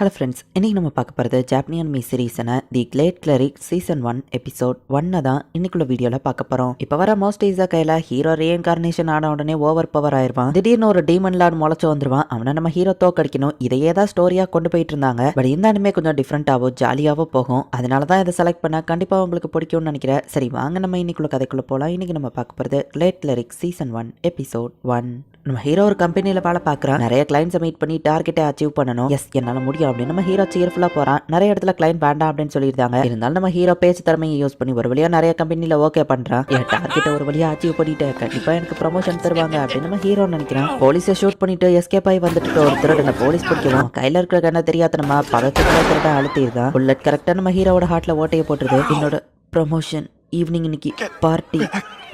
Hello friends இன்னைக்கு நம்ம பார்க்க போகிறது ஜாப்பனியன் me சீரீஸான the great cleric season one episode ஒன்னை தான் இன்னைக்குள்ள வீடியோவில் பார்க்க போகிறோம் இப்போ வர மோஸ்ட் ஈஸா கையில் ஹீரோ ரீஎன்கார்னேஷன் ஆன உடனே ஓவர் பவர் ஆயிருவான். திடீர்னு ஒரு டீமன் லார்டு முளைச்சு வந்துருவான். அவனை நம்ம ஹீரோ தோக்கடிக்கணும் இதையே தான் ஸ்டோரியாக கொண்டு போயிட்டு இருந்தாங்க. பட் இந்த அனிமே கொஞ்சம் டிஃப்ரெண்ட்டாகவும் ஜாலியாகவும் போகும். அதனால தான் இதை செலக்ட் பண்ண கண்டிப்பாக உங்களுக்கு பிடிக்கும்னு நினைக்கிறேன். சரி வாங்க நம்ம இன்னைக்குள்ள கதைக்குள்ள போகலாம் இன்னைக்கு நம்ம பார்க்க போகிறது great cleric season one episode one நம்ம ஹீரோ ஒரு கம்பெனியில் வேலை பார்க்குறான். நிறைய கிளைண்ட்ஸை மீட் பண்ணி டார்கெட்டை அச்சீவ் பண்ணணும். எஸ் என்னால் முடியும். அப்படின்னு நம்ம ஹீரோ சியர்ஃபுல்லாக போகிறான் நிறைய இடத்துல கிளைண்ட் வேண்டாம் அப்படின்னு சொல்லியிருந்தாங்க. இருந்தாலும் நம்ம ஹீரோ பேச்சு திறமையை யூஸ் பண்ணி ஒரு வழியாக நிறைய கம்பெனியில் ஓகே பண்ணுறான் என் டார்கெட்டை ஒரு வழியாக அச்சீவ் பண்ணிட்டு கண்டிப்பாக எனக்கு ப்ரமோஷன் தருவாங்க அப்படின்னு நம்ம ஹீரோ நினைக்கிறான். போலீஸை ஷூட் பண்ணிட்டு எஸ்கேப் ஆகி வந்துட்டு ஒரு திருடனை போலீஸ் பிடிக்கவும் கையில் இருக்கிற கண்ணை தெரியாத நம்ம பதச்சத்துல திருடன் அழுத்திடுதான் புல்லட் கரெக்டாக நம்ம ஹீரோவோட ஹார்ட்டில் ஓட்டையை போட்டுருது. என்னோட ப்ரமோஷன் ஈவினிங் இன்னைக்கு பார்ட்டி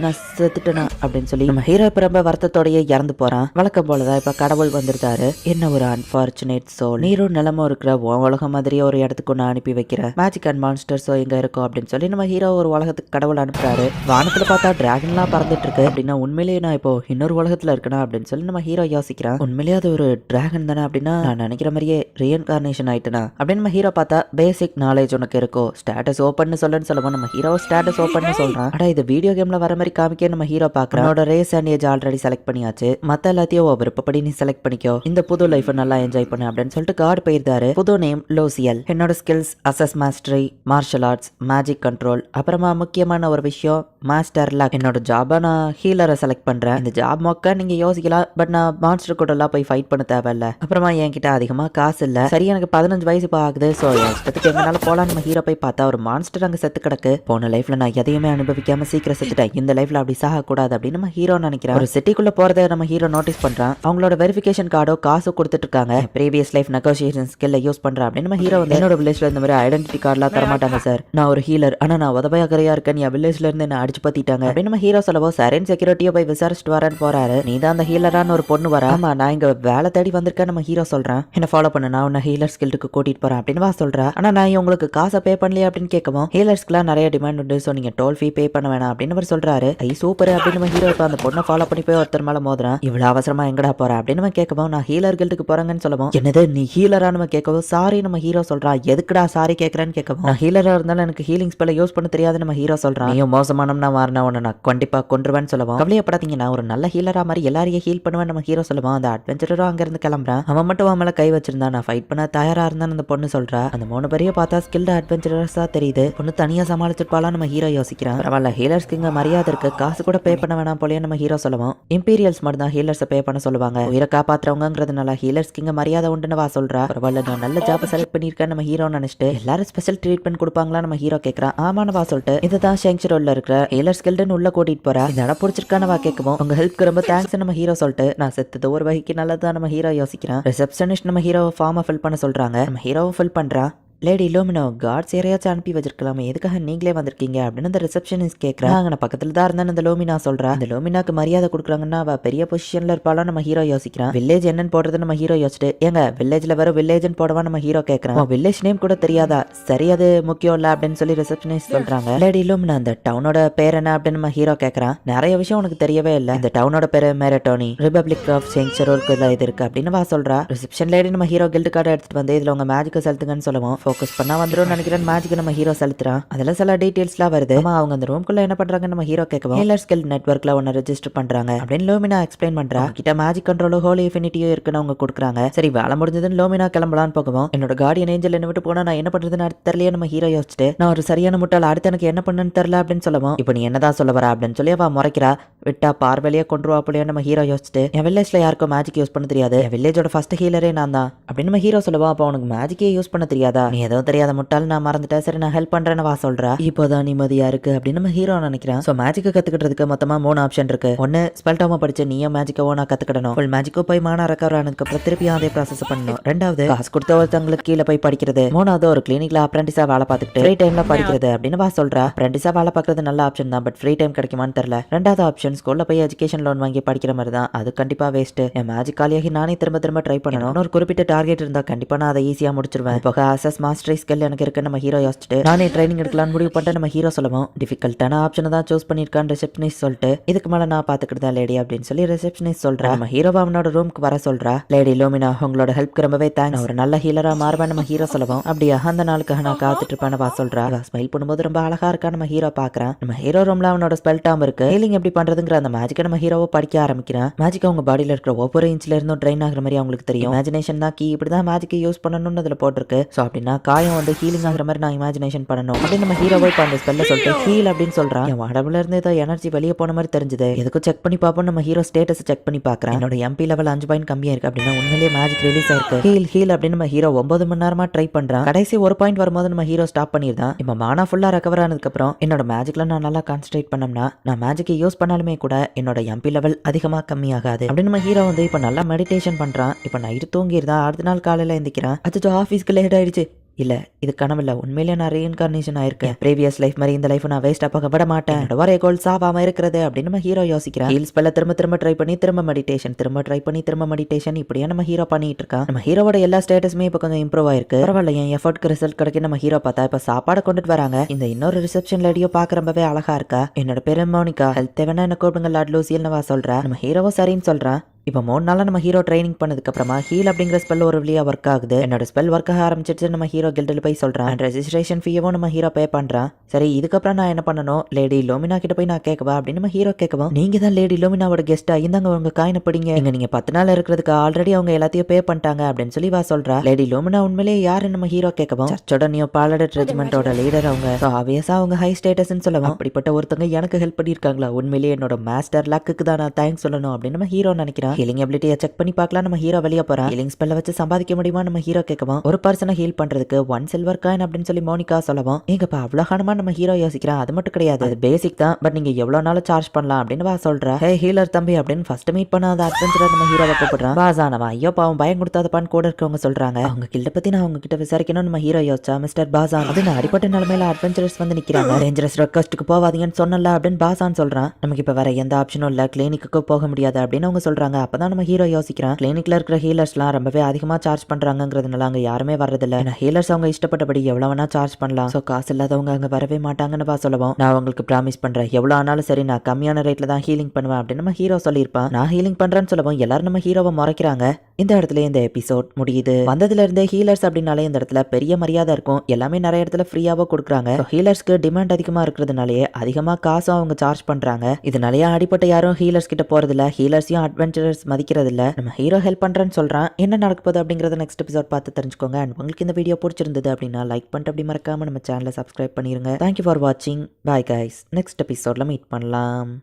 நான் செத்துட்டேனா அப்படின்னு சொல்லி நம்ம ஹீரோ இப்போ ரொம்ப வருத்தத்தோடயே இறந்து போறான். வழக்கம் போலதான் இப்போ கடவுள் வந்திருந்தாரு என்ன ஒரு அன்பார்ச்சுனேட் சோ நீரும் நிலமும் இருக்கிற உலகம் மாதிரியே ஒரு இடத்துக்கு ஒன்று அனுப்பி வைக்கிற. மேஜிக் அண்ட் மான்ஸ்டர்ஸோ எங்க இருக்கும் அப்படின்னு சொல்லி நம்ம ஹீரோ ஒரு உலகத்துக்கு கடவுள் அனுப்புறாரு. வானத்துல பார்த்தா டிராகன்லாம் பறந்துட்டு இருக்கு. அப்படின்னா உண்மையிலேயே நான் இப்போ இன்னொரு உலகத்துல இருக்கணும் அப்படின்னு சொல்லி நம்ம ஹீரோ யோசிக்கிறான். உண்மையிலேயே அது ஒரு டிராகன் தானே அப்படின்னா நான் நினைக்கிற மாதிரியே ரீஎன்கார்னேஷன் ஆயிட்டனா அப்படின்னு நம்ம ஹீரோ பார்த்தா பேசிக் நாலேஜ் உனக்கு இருக்கோ. ஸ்டேட்டஸ் ஓப்பன் சொல்லுன்னு சொல்லுவோம் நம்ம ஹீரோ ஸ்டேட்டஸ் ஓப்பன் சொல்றான். ஆனா இது வீடியோ கேம்ல வர மாதிரி காமிக்க நம்ம ஹீரோ பாக்குறோம் அவனோட race and age already select பண்ணியாச்சு. மத்த எல்லாத்தையும் விருப்பப்படி நீ செலக்ட் பண்ணிக்கோ. இந்த புது லைஃப் நல்லா என்ஜாய் பண்ணு அப்படின்னு சொல்லிட்டு கார்டு போயிருந்தாரு. புது நேம் லோசியல். என்னோட skills as mastery martial arts magic control அப்புறமா முக்கியமான ஒரு விஷயம் மாஸ்டர் லக் என்னோட ஜாபா நான் ஹீலரை செலக்ட் பண்றேன். இந்த ஜாப் மொக்க நீங்க யோசிக்கலாம் பட் நான் மான்ஸ்டர் கூட எல்லாம் போய் ஃபைட் பண்ண தேவையில்ல. அப்புறமா என்கிட்ட அதிகமா காசு இல்ல. சரி எனக்கு பதினஞ்சு வயசு இப்போ ஆகுது. ஸோ இஷ்டத்துக்கு எங்கனால போலாம் நம்ம ஹீரோ போய் பார்த்தா ஒரு மான்ஸ்டர் அங்க செத்து கிடக்கு. போன லைஃப்ல நான் எதையுமே அனுபவிக்காம சீக்கிரம் செத்துட்டேன். இந்த லைஃப்ல அப்படி சாக கூடாது அப்படின்னு நம்ம ஹீரோ நினைக்கிறேன் ஒரு சிட்டிக்குள்ள போறதை நம்ம ஹீரோ நோட்டீஸ் பண்றான் அவங்களோட வெரிஃபிகேஷன் கார்டோ காசு கொடுத்துட்டு இருக்காங்க ப்ரீவியஸ் லைஃப் நெகோசியேஷன் ஸ்கில்ல யூஸ் பண்றேன் அப்படின்னு நம்ம ஹீரோ வந்து என்னோட வில்லேஜ்ல இந்த மாதிரி ஐடென்டிட்டி கார்டெலாம் தரமாட்டாங்க சார் நான் ஒரு ஹீலர் ஆனா நான் உதவியாகரையா இருக்கேன். என் வில்லேஜ்ல இருந்து என்ன அடிச்சு பத்திட்டாங்க அப்படின்னு நம்ம ஹீரோ சொல்லவோ சரின்னு செக்யூரிட்டியோ போய் விசாரிச்சுட்டு வரேன்னு போறாரு. நீ தான் அந்த ஹீலரான ஒரு பொண்ணு வரா? ஆமா நான் இங்க வேலை தேடி வந்திருக்கேன் நம்ம ஹீரோ சொல்றேன். என்ன ஃபாலோ பண்ணு. நான் உன்னை ஹீலர் ஸ்கில்டுக்கு கூட்டிட்டு போறேன் அப்படின்னு வா சொல்றா. ஆனா நான் உங்களுக்கு காசை பே பண்ணலையே? அப்படின்னு கேட்கவும் ஹீலர்ஸ்க்குலாம் நிறைய டிமாண்ட் உண்டு. ஸோ நீங்க டோல் ஃபீ பே பண்ண வேணாம் அப்படின்னு அவர் சொல்றாரு. ஐ சூப்பர் அப்படின்னு நம்ம ஹீரோ இப்போ அந்த பொண்ணை ஃபாலோ பண்ணி போய் ஒருத்தர் மேல மோதுறான். இவ்வளவு அவசரமா எங்கடா போற? அப்படின்னு நம்ம கேட்கவும் நான் ஹீலர் கில்டுக்கு போறேங்கன்னு சொல்லவும். என்னது நீ ஹீலரா நம்ம கேட்கவும் சாரி நம்ம ஹீரோ சொல்றான் எதுக்குடா சாரி கேட்கறேன்னு கேட்கவும். நான் ஹீலரா இருந்தாலும் எனக்கு ஹீலிங் ஸ்பெல்ல யூஸ் பண்ண தெரியாது நம்ம ஹீரோ சொல்றான் நீயும் மோசமானம்னா மாறின உன்னை நான் கண்டிப்பா கொன்றுவேன்னு சொல்லுவோம். கவலையப்படாதீங்க நான் ஒரு நல்ல ஹீலரா மாதிரி எல்லாரையும் ஹீல் பண்ணுவேன் நம்ம ஹீரோ சொல்லுவான் அந்த அட்வென்ச்சரரும் அங்க இருந்து கிளம்புறான். அவன் மட்டும் அவன் மேல கை வச்சிருந்தான் நான் ஃபைட் பண்ண தயாரா இருந்தான்னு அந்த பொண்ணு சொல்றா. அந்த மூணு பேரைய பார்த்தா ஸ்கில்டு அட்வென்ச்சரஸா தெரியுது. பொண்ணு தனியா சமாளிச்சிருப்பாளா நம்ம ஹீரோ யோசிக்கிறான். பரவாயில்ல ஹீலர்ஸ்க்குங்க மரியாதை இருக்கு. காசு கூட பே பண்ண வேணாம் போலயே நம்ம ஹீரோ சொல்லுவோம். இம்பீரியல்ஸ் மட்டும் தான் ஹீலர்ஸை பே பண்ண சொல்லுவாங்க. உயிரை காப்பாத்துறவங்கிறதுனால ஹீலர்ஸ்க்கு இங்க மரியாதை உண்டுன்னு வா சொல்றா. பரவாயில்ல நான் நல்ல ஜாப் செலக்ட் பண்ணியிருக்கேன் நம்ம ஹீரோ நினைச்சிட்டு எல்லாரும் ஸ்பெஷல் ட்ரீட்மெண்ட் கொடுப்பாங்களா நம்ம ஹீரோ கேட்கறான் ஆமான்னு வா சொல்லிட்டு இதுதான் ஷேங்ஷரோல்ல இருக்கிற ஹீலர்ஸ் கில்டன் உள்ள கூட்டிட்டு போறா. இந்த இடம் பிடிச்சிருக்கான வா கேட்கவும் உங்க ஹெல்ப்க்கு ரொம்ப தேங்க்ஸ் நம்ம ஹீரோ சொல்லிட்டு நான் செத்தது ஒரு வகைக்கு நல்லதுதான் நம்ம ஹீரோ யோசிக்கிறான். ரிசப்ஷனிஸ்ட் நம்ம ஹீரோ ஃபார்மை ஃபில் பண்ண சொல்றாங்க. நம்ம ஹீரோவும் ஃபில் பண்றான் லேடி லோமினோ காட்ஸ் யாரையாச்சும் அனுப்பி வச்சிருக்கலாமே. எதுக்காக நீங்களே வந்திருக்கீங்க? அப்படின்னு அந்த ரிசப்ஷனிஸ்ட் கேட்குறாங்க நான் பக்கத்துல தான் இருந்தேன் அந்த லோமினா சொல்றா. அந்த லோமினாக்கு மரியாதை கொடுக்குறாங்கன்னா அவ பெரிய பொசிஷன்ல இருப்பாளா நம்ம ஹீரோ யோசிக்கிறான். வில்லேஜ் என்னன்னு போடுறது நம்ம ஹீரோ யோசிச்சுட்டு ஏங்க வில்லேஜ்ல வர வில்லேஜ்னு போடவா நம்ம ஹீரோ கேட்கறான் வில்லேஜ் நேம் கூட தெரியாதா? சரி அது முக்கியம் இல்ல அப்படின்னு சொல்லி ரிசப்ஷனிஸ்ட் சொல்றாங்க. லேடி லோமினா அந்த டவுனோட பேர் என்ன அப்படின்னு நம்ம ஹீரோ கேட்கறான் நிறைய விஷயம் உனக்கு தெரியவே இல்லை. இந்த டவுனோட பேரு மேரட்டோனி ரிபப்ளிக் ஆஃப் செங்சரோல்க்கு இது இருக்கு அப்படின்னு வா சொல்றா. ரிசப்ஷன் லேடி நம்ம ஹீரோ கில்டு கார்டு எடுத்துட்டு வந்து இதுல உங்க மேஜிக்கை செலுத்துங்கன்னு சொல்லுவோம். ஃபோக்கஸ் பண்ணா வந்துரும் நினைக்கிறேன். மேஜிக் நம்ம ஹீரோ செலுத்துறான் அதெல்லாம் சில டீடைல்ஸ்லாம் வருது. ஆமா அவங்க அந்த ரூம்குள்ள என்ன பண்றாங்க நம்ம ஹீரோ கேட்கவும் ஹீலர் ஸ்கில் நெட்ஒர்க்ல ஒன்னு ரெஜிஸ்டர் பண்றாங்க. அப்படின்னு லோமினா எக்ஸ்பிளைன் பண்றா. கிட்ட மேஜிக் கண்ட்ரோலோ ஹோலி இன்ஃபினிட்டியோ இருக்குன்னு அவங்க கொடுக்குறாங்க. சரி வேலை முடிஞ்சதுன்னு லோமினா கிளம்பலான்னு போகவும் என்னோட கார்டியன் ஏஞ்சல் என்ன விட்டு போனா நான் என்ன பண்றதுன்னு தெரியல தெரியலையே நம்ம ஹீரோ யோசிச்சுட்டு நான் ஒரு சரியான முட்டாள் அடுத்து எனக்கு என்ன பண்ணுன்னு தெரியல அப்படின்னு சொல்லவும் இப்போ நீ என்னதான் சொல்ல வர? அப்படின்னு சொல்லி அவ முறைக்கிறா. விட்டா பார்வையிலேயே கொண்டுருவா நம்ம ஹீரோ யோசிச்சுட்டு என் வில்லேஜ்ல யாருக்கும் மேஜிக் யூஸ் பண்ண தெரியாது. என் வில்லேஜோட ஃபர்ஸ்ட் ஹீலரே நான் தான் அப்படின்னு நம்ம ஹீரோ சொல்லுவா அப்போ உனக்கு மேஜிக்கே யூஸ் பண்ண தெரியாதா? நீ எதுவும் தெரியாத முட்டாள் நான் மறந்துட்டேன். சரி நான் ஹெல்ப் பண்றேன்னு வா சொல்றா. இப்போதான் நிம்மதியா இருக்கு அப்படின்னு நம்ம ஹீரோ நினைக்கிறேன். ஸோ மேஜிக்கை கத்துக்கிட்டதுக்கு மொத்தமா மூணு ஆப்ஷன் இருக்கு. ஒன்னு ஸ்பெல்டாம படிச்சு நீயும் மேஜிக்கவோ நான் கத்துக்கிடணும். ஃபுல் மேஜிக்கோ போய் மானா ரெக்கவர் ஆனதுக்கு அப்புறம் திருப்பியும் அதே ப்ராசஸ் பண்ணணும். ரெண்டாவது காசு கொடுத்த ஒருத்தவங்களுக்கு கீழே போய் படிக்கிறது. மூணாவது ஒரு கிளினிக்ல அப்ரண்டிஸா வேலை பார்த்துட்டு ஃப்ரீ டைம்ல படிக்கிறது அப்படின்னு வா சொல்றா. அப்ரண்டிஸா வேலை பார்க்கறது நல்ல ஆப்ஷன் தான் பட் ஃப்ரீ டைம் கிடைக்குமான்னு தெரியல. ரெண்டாவது ஆப்ஷன் ஸ்கூல்ல போய் எஜுகேஷன் லோன் வாங்கி படிக்கிற மாதிரி தான். அது கண்டிப்பா வேஸ்ட் என் மேஜிக் காலியாகி நானே திரும்ப திரும்ப ட்ரை பண்ணணும். ஒரு குறிப்பிட்ட டார்கெட் இருந்தா கண்டிப்பா நான் அதை ஈஸியா முடிச்சிருவேன். போக அசஸ் மாஸ்டரை ஸ்கில் எனக்கு இருக்க நம்ம ஹீரோ யோசிச்சுட்டு நானே ட்ரைனிங் எடுக்கலாம்னு முடிவு பண்ணிட்டு நம்ம ஹீரோ சொல்லவும் டிஃபிகல்ட்டான ஆப்ஷனை தான் சூஸ் பண்ணியிருக்கான் ரிசப்ஷனிஸ்ட் சொல்லிட்டு இதுக்கு மேலே நான் பார்த்துக்கிட்டு தான் லேடி அப்படின்னு சொல்லி ரிசப்ஷனிஸ்ட் சொல்றா. நம்ம ஹீரோவா அவனோட ரூமுக்கு வர சொல்றா. லேடி லோமினா உங்களோட ஹெல்ப்க்கு ரொம்பவே தேங்க்ஸ் ஒரு நல்ல ஹீலராக மாறுவேன் நம்ம ஹீரோ சொல்லவும் அப்படியா? அந்த நாளுக்காக நான் காத்துட்டு இருப்பேன்னு வா சொல்றா. ஸ்மைல் பண்ணும்போது ரொம்ப அழகா இருக்கா நம்ம ஹீரோ பாக்குறான் நம்ம ஹீரோ ரூம்ல அவனோட ஸ்பெல் டாம் இருக்கு. ஹீலிங் எப்படி பண்றதுங்கிற அந்த மேஜிக்கை நம்ம ஹீரோவை படிக்க ஆரம்பிக்கிறான் மேஜிக் அவங்க பாடியில இருக்கிற ஒவ்வொரு இன்ச்ல இருந்தும் ட்ரெயின் ஆகுற மாதிரி அவங்களுக்கு தெரியும். இமேஜினேஷன் தான் கீ இப்படிதான் மேஜிக்கை யூஸ் பண்ணணும்னு அதுல போட்டிருக்கு. ஸோ அப்படின்னா காயம் வந்து ஹீலிங் ஆகிற மாதிரி நான் இமேஜினேஷன் பண்ணணும். அப்படின்னு நம்ம ஹீரோவை இப்போ அந்த ஸ்பெல்ல சொல்லிட்டு ஹீல் அப்படின்னு சொல்றான் என் உடம்புல இருந்து ஏதோ எனர்ஜி வெளியே போன மாதிரி தெரிஞ்சது. எதுக்கும் செக் பண்ணி பார்ப்போம் நம்ம ஹீரோ ஸ்டேட்டஸ் செக் பண்ணி பார்க்கறேன் என்னோட எம்பி லெவல் அஞ்சு பாயிண்ட் கம்மியா இருக்கு அப்படின்னா உண்மையிலேயே மேஜிக் ரிலீஸ் ஆயிருக்கு. ஹீல் ஹீல் அப்படின்னு நம்ம ஹீரோ ஒன்பது மணி நேரமா ட்ரை பண்றான் கடைசி ஒரு பாயிண்ட் வரும்போது நம்ம ஹீரோ ஸ்டாப் பண்ணிருந்தான் இப்போ மானா ஃபுல்லா ரெக்கவர் ஆனதுக்கு அப்புறம் என்னோட மேஜிக்ல நான் நல்லா கான்சன்ட்ரேட் பண்ணோம்னா நான் மேஜிக்கை யூஸ் பண்ணாலுமே கூட என்னோட எம்பி லெவல் அதிகமா கம்மியாகாது. அப்படின்னு நம்ம ஹீரோ வந்து இப்போ நல்லா மெடிடேஷன் பண்றான் இப்போ நைட்டு தூங்கிருந்தா அடுத்த நாள் காலையில எந்திக்கிறான். அச்சோ ஆஃபீஸ்க்கு லேட் ஆயிடுச்சு. இல்லை இது கனவில்ல. உண்மையிலேயே நான் ரீஇன்கார்னேஷன் ஆயிருக்கேன். ப்ரீவியஸ் லைஃப் மாதிரி இந்த லைஃப் நான் வேஸ்ட்டாக போக விட மாட்டேன். வரைய கோல் சாவாம இருக்கிறது அப்படின்னு நம்ம ஹீரோ யோசிக்கிறேன். ஹீல்ஸ் பல திரும்ப திரும்ப ட்ரை பண்ணி திரும்ப மெடிடேஷன் திரும்ப ட்ரை பண்ணி திரும்ப மெடிடேஷன் இப்படியே நம்ம ஹீரோ பண்ணிட்டு இருக்கான். நம்ம ஹீரோவோட எல்லா ஸ்டேட்டஸுமே இப்போ கொஞ்சம் இம்ப்ரூவ் ஆயிருக்கு. பரவாயில்ல என் எஃபர்ட்க்கு ரிசல்ட் கிடைக்க நம்ம ஹீரோ பார்த்தா இப்போ சாப்பாடு கொண்டுட்டு வராங்க. இந்த இன்னொரு ரிசப்ஷன் லேடியோ பார்க்க ரொம்பவே அழகா இருக்கா? என்னோட பேரு மோனிகா. ஹெல்த் தேவைன்னா என்ன கூப்பிடுங்க லாட் லூசியல் நான் சொல்கிறேன் நம்ம ஹீரோவும் சரின்னு சொல்றான் இப்போ மூணு நாளாக நம்ம ஹீரோ ட்ரைனிங் பண்ணதுக்கு அப்புறமா ஹீல் அப்படிங்கிற ஸ்பெல் ஒரு வழியா ஒர்க் ஆகுது. என்னோட ஸ்பெல் ஒர்க் ஆக ஆரம்பிச்சிட்டு நம்ம ஹீரோ கில்டில் போய் சொல்கிறேன் அண்ட் ரெஜிஸ்ட்ரேஷன் ஃபீயவும் நம்ம ஹீரோ பே பண்ணுறான் சரி இதுக்கப்புறம் நான் என்ன பண்ணணும்? லேடி லோமினா கிட்ட போய் நான் கேட்கவா அப்படின்னு நம்ம ஹீரோ கேட்கவும் நீங்கள் தான் லேடி லோமினாவோட கெஸ்ட்டாக இந்தாங்க உங்க காயினை பிடிங்க. இங்கே நீங்கள் பத்து நாள் இருக்கிறதுக்கு ஆல்ரெடி அவங்க எல்லாத்தையும் பே பண்ணிட்டாங்க அப்படின்னு சொல்லி வா சொல்கிறா லேடி லோமினா உண்மையிலேயே யாரு நம்ம ஹீரோ கேட்கவும் சர்ச்சோட நியோ பாலடட் ரெஜிமெண்டோட லீடர் அவங்க. ஸோ ஆவியஸாக அவங்க ஹை ஸ்டேட்டஸ்னு சொல்லவும் அப்படிப்பட்ட ஒருத்தங்க எனக்கு ஹெல்ப் பண்ணியிருக்காங்களா? உண்மையிலேயே என்னோட மாஸ்டர் லக்குக்கு தான் நான் தேங்க்ஸ் சொல்லணும் அப்படின்னு நம்ம ஹீரோ நினைக்கிறான். ஹீலிங் எபிலிட்டியை செக் பண்ணி பார்க்கலாம். நம்ம ஹீரோ வெளியே போறான். ஹீலிங் ஸ்பெல்ல வச்சு சம்பாதிக்க முடியுமா? நம்ம ஹீரோ கேட்கவும். ஒரு பர்சனை ஹீல் பண்றதுக்கு ஒன் சில்வர் காயின் அப்படின்னு சொல்லி மோனிகா சொல்லவும். எங்கப்பா அவ்வளோ கனமா நம்ம ஹீரோ யோசிக்கிறான். அது மட்டும் கிடையாது. அது பேசிக் தான். பட் நீங்க எவ்வளவு நாள் சார்ஜ் பண்ணலாம் அப்படின்னு வா சொல்ற. ஹே ஹீலர் தம்பி அப்படின்னு ஃபர்ஸ்ட் மீட் பண்ண அந்த அட்வென்ச்சர் நம்ம ஹீரோவை கூப்பிடுறான். பாசானவா ஐயோ பாவம். பயம் கொடுத்தாதப்பான்னு கூட இருக்கவங்க சொல்றாங்க. அவங்க கில்ட பத்தி நான் அவங்க கிட்ட விசாரிக்கணும் நம்ம ஹீரோ யோசிச்சா மிஸ்டர் பாசான். அப்படின்னு அடிப்பட்ட நிலைமையில அட்வென்ச்சரஸ் வந்து நிக்கிறாங்க. டேஞ்சரஸ் ரெக்வஸ்ட்டுக்கு போவாதீங்கன்னு சொன்னல அப்படின்னு பாசான் சொல்றான். நமக்கு இப்ப வேற எந்த ஆப்ஷனும் இல்ல. கிளினிக்கு போக முடியாது அப்படின்னு அவங்க சொல்றாங்க. அப்பதான் நம்ம ஹீரோ யோசிக்கிறான். கிளினிக்ல இருக்கிற ஹீலர்ஸ்லாம் ரொம்பவே அதிகமா சார்ஜ் பண்றாங்கிறதுனால அங்க யாருமே வர்றதில்ல. ஏன்னா ஹீலர்ஸ் அவங்க இஷ்டப்பட்டபடி எவ்வளவு வேணா சார்ஜ் பண்ணலாம். ஸோ காசு இல்லாதவங்க அங்க வரவே மாட்டாங்கன்னு பா சொல்லவும். நான் உங்களுக்கு ப்ராமிஸ் பண்றேன். எவ்வளவு ஆனாலும் சரி நான் கம்மியான ரேட்ல தான் ஹீலிங் பண்ணுவேன் அப்படின்னு நம்ம ஹீரோ சொல்லியிருப்பான். நான் ஹீலிங் பண்றேன்னு சொல்லவும் எல்லாரும் நம்ம ஹீரோவை முறைக்கிறாங்க. இந்த இடத்துல இந்த எபிசோட் முடியுது. வந்ததுல இருந்தே ஹீலர்ஸ் அப்படின்னாலே இந்த இடத்துல பெரிய மரியாதை இருக்கும். எல்லாமே நிறைய இடத்துல ஃப்ரீயாவோ கொடுக்குறாங்க. ஹீலர்ஸ்க்கு டிமாண்ட் அதிகமா இருக்கிறதுனாலயே அதிகமா காசும் அவங்க சார்ஜ் பண்றாங்க. இதனாலயே அடிப்பட்ட யாரும் ஹீலர்ஸ் கிட்ட போறதில்ல. ஹீலர்ஸையும் அட்வென்ச்சர் மதிக்கிறது இல்ல நம்ம ஹீரோ ஹெல்ப் பண்ணுறேன்னு சொல்றான். என்ன நடக்க போகுது நெக்ஸ்ட் எபிசோட் பார்த்து தெரிஞ்சுக்கோங்க. அண்ட் உங்களுக்கு இந்த வீடியோ பிடிச்சிருந்தது அப்படின்னா லைக் பண்ணிட்டு அப்படி மறக்காம நம்ம சேனலை சப்ஸ்கிரைப் பண்ணிடுங்க தேங்க்யூ ஃபார் வாட்சிங் பாய் கைஸ் நெக்ஸ்ட் எபிசோடில் மீட் பண்ணலாம்.